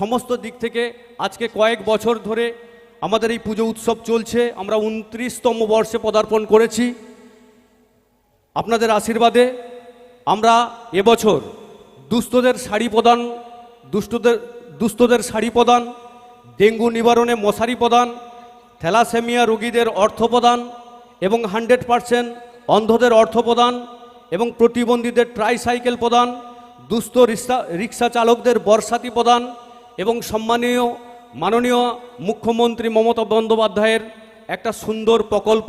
সমস্ত দিক থেকে আজকে কয়েক বছর ধরে আমাদের এই পুজো উৎসব চলছে আমরা উনত্রিশতম বর্ষে পদার্পণ করেছি আপনাদের আশীর্বাদে আমরা এবছর দুস্থদের শাড়ি প্রদান দুষ্টদের দুস্থদের শাড়ি প্রদান ডেঙ্গু নিবারণে মশারি প্রদান থ্যালাসেমিয়া রোগীদের অর্থ প্রদান এবং হান্ড্রেড পারসেন্ট অন্ধদের অর্থ প্রদান এবং প্রতিবন্ধীদের ট্রাইসাইকেল প্রদান দুস্থ রিক্সা রিক্সা চালকদের বর্ষাতি প্রদান এবং সম্মানীয় মাননীয় মুখ্যমন্ত্রী মমতা বন্দ্যোপাধ্যায়ের একটা সুন্দর প্রকল্প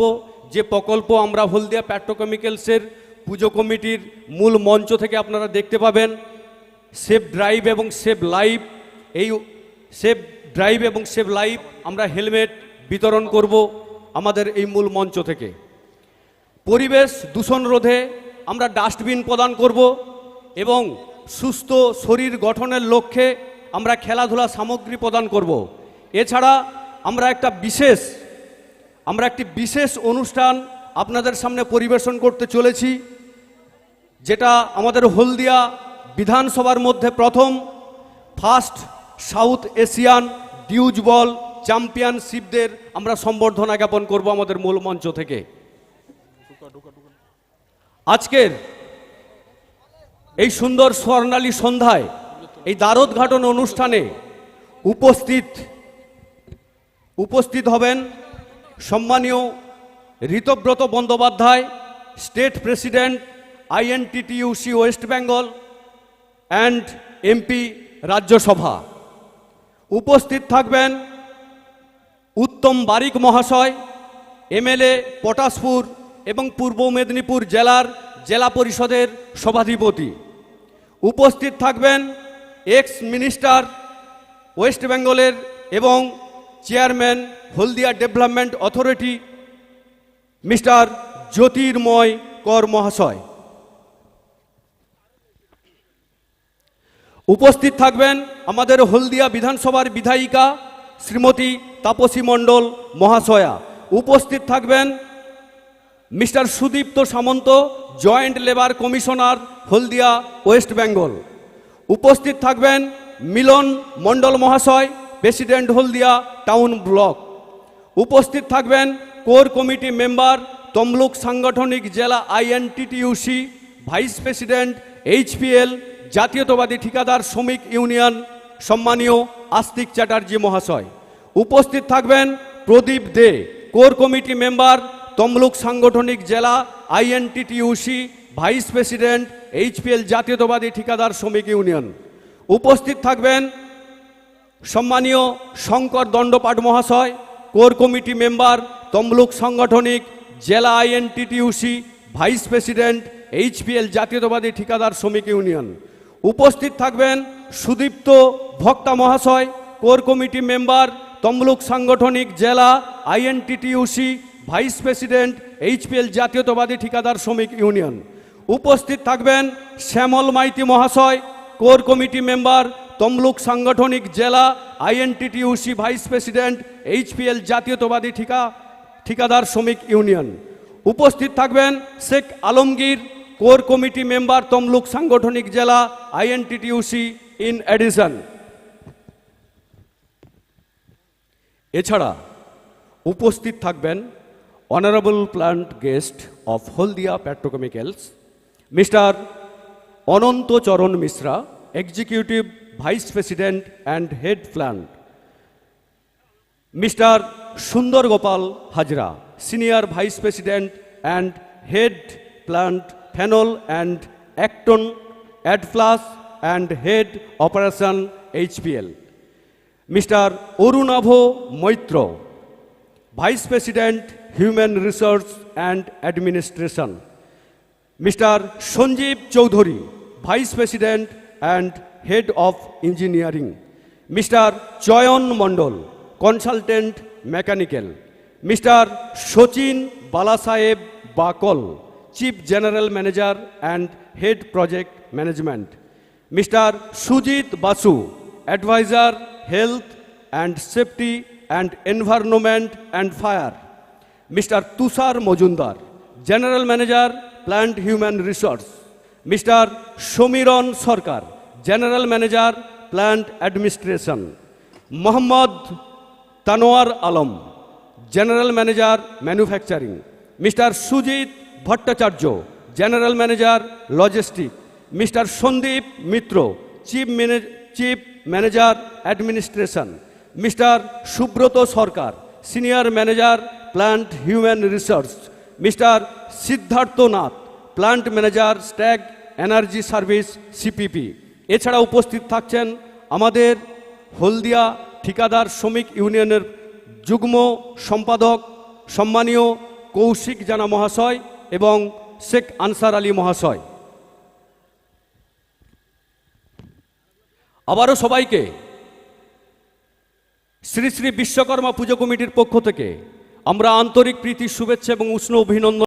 যে প্রকল্প আমরা হলদিয়া প্যাট্রোকেমিক্যালসের পুজো কমিটির মূল মঞ্চ থেকে আপনারা দেখতে পাবেন সেফ ড্রাইভ এবং সেফ লাইভ এই সেফ ড্রাইভ এবং সেফ লাইভ আমরা হেলমেট বিতরণ করব আমাদের এই মূল মঞ্চ থেকে পরিবেশ দূষণ রোধে আমরা ডাস্টবিন প্রদান করব এবং সুস্থ শরীর গঠনের লক্ষ্যে আমরা খেলাধুলা সামগ্রী প্রদান করব। এছাড়া আমরা একটা বিশেষ আমরা একটি বিশেষ অনুষ্ঠান আপনাদের সামনে পরিবেশন করতে চলেছি যেটা আমাদের হলদিয়া বিধানসভার মধ্যে প্রথম first South Asian deuce ball চ্যাম্পিয়নশিপদের আমরা সম্বর্ধনা জ্ঞাপন করব আমাদের মূল মঞ্চ থেকে আজকের এই সুন্দর স্বর্ণালী সন্ধ্যায় এই দ্বারোদ্ঘাটন অনুষ্ঠানে উপস্থিত উপস্থিত হবেন সম্মানীয় Ritabrata Bandyopadhyay state president INTTUC West Bengal and MP Rajya উপস্থিত থাকবেন উত্তম বারিক মহাশয় এমএলএ পটাশপুর এবং পূর্ব মেদিনীপুর জেলার জেলা পরিষদের সভাধিপতি উপস্থিত থাকবেন এক্স মিনিস্টার ওয়েস্ট বেঙ্গলের এবং chairman Haldia development authority mister Jyotirmoy Kar মহাশয় উপস্থিত থাকবেন আমাদের হলদিয়া বিধানসভার বিধায়িকা শ্রীমতী তাপসী মণ্ডল মহাশয়া উপস্থিত থাকবেন Mr Sudipta Samanta joint labour commissioner Haldia West Bengal উপস্থিত থাকবেন মিলন মন্ডল মহাশয় প্রেসিডেন্ট হলদিয়া টাউন ব্লক উপস্থিত থাকবেন কোর কমিটি মেম্বার তমলুক সাংগঠনিক জেলা আইএনটিটিউসি ভাইস প্রেসিডেন্ট এইচপিএল জাতীয়তাবাদী ঠিকাদার শ্রমিক ইউনিয়ন সম্মানীয় আস্তিক চ্যাটার্জি মহাশয় উপস্থিত থাকবেন Pradip Dey core committee member Tamluk সাংগঠনিক জেলা আইএনটিটিউসি ভাইস প্রেসিডেন্ট এইচপিএল জাতীয়তাবাদী ঠিকাদার শ্রমিক ইউনিয়ন উপস্থিত থাকবেন সম্মানীয় শঙ্কর দণ্ডপাঠ মহাশয় কোর কমিটি মেম্বার তমলুক সাংগঠনিক জেলা আইএনটিটিউসি ভাইস প্রেসিডেন্ট এইচপিএল জাতীয়তাবাদী ঠিকাদার শ্রমিক ইউনিয়ন উপস্থিত থাকবেন সুদীপ্ত ভক্তা মহাশয় কোর কমিটি মেম্বার তমলুক সাংগঠনিক জেলা আইএনটিটিউসি ভাইস প্রেসিডেন্ট এইচপিএল জাতীয়তাবাদী ঠিকাদার শ্রমিক ইউনিয়ন উপস্থিত থাকবেন শ্যামল মাইতি মহাশয় কোর কমিটি মেম্বার তমলুক সাংগঠনিক জেলা আইএনটিটিউসি ভাইস প্রেসিডেন্ট এইচপিএল জাতীয়তাবাদী ঠিকা ঠিকাদার শ্রমিক ইউনিয়ন উপস্থিত থাকবেন Sheikh Alamgir core committee member Tamluk সাংগঠনিক জেলা আইএনটিটিউসি ইন অ্যাডিশন এছাড়া উপস্থিত থাকবেন honourable plant guest of Haldia Petrochemicals Mr Ananta Charan Mishra executive vice president and head plant Mr Sundar Gopal Hazra senior vice president and head plant phenol and acetone adflas and head operation HPL Mr Arunabha Maitra vice president human resource and administration Mr. Sanjeev Choudhury, Vice President and Head of Engineering. Mr. Chayan Mondol, Consultant Mechanical. Mr. Sachin Balasaeb Bakol, Chief General Manager and Head Project Management. Mr. Sujit Basu, Advisor, Health and Safety and Environment and Fire. Mr. Tushar Majumdar, General Manager plant human resource Mr Samiran Sarkar general manager plant administration Mohammad Tanwar Alam general manager manufacturing Mr Sujit Bhattacharya general manager logistic Mr Sandip Mitra chief chief manager administration Mr Subrata Sarkar senior manager plant human resource Mr Siddharthnath plant manager stag energy service CPP এছাড়া উপস্থিত থাকছেন আমাদের হলদিয়া ঠিকাদার শ্রমিক ইউনিয়নের যুগ্ম সম্পাদক সম্মানীয় কৌশিক জানা মহাশয় এবং শেখ আনসার আলী মহাশয় আবারও সবাইকে শ্রী শ্রী বিশ্বকর্মা পুজো কমিটির পক্ষ থেকে আমরা আন্তরিক প্রীতি শুভেচ্ছা এবং উষ্ণ অভিনন্দন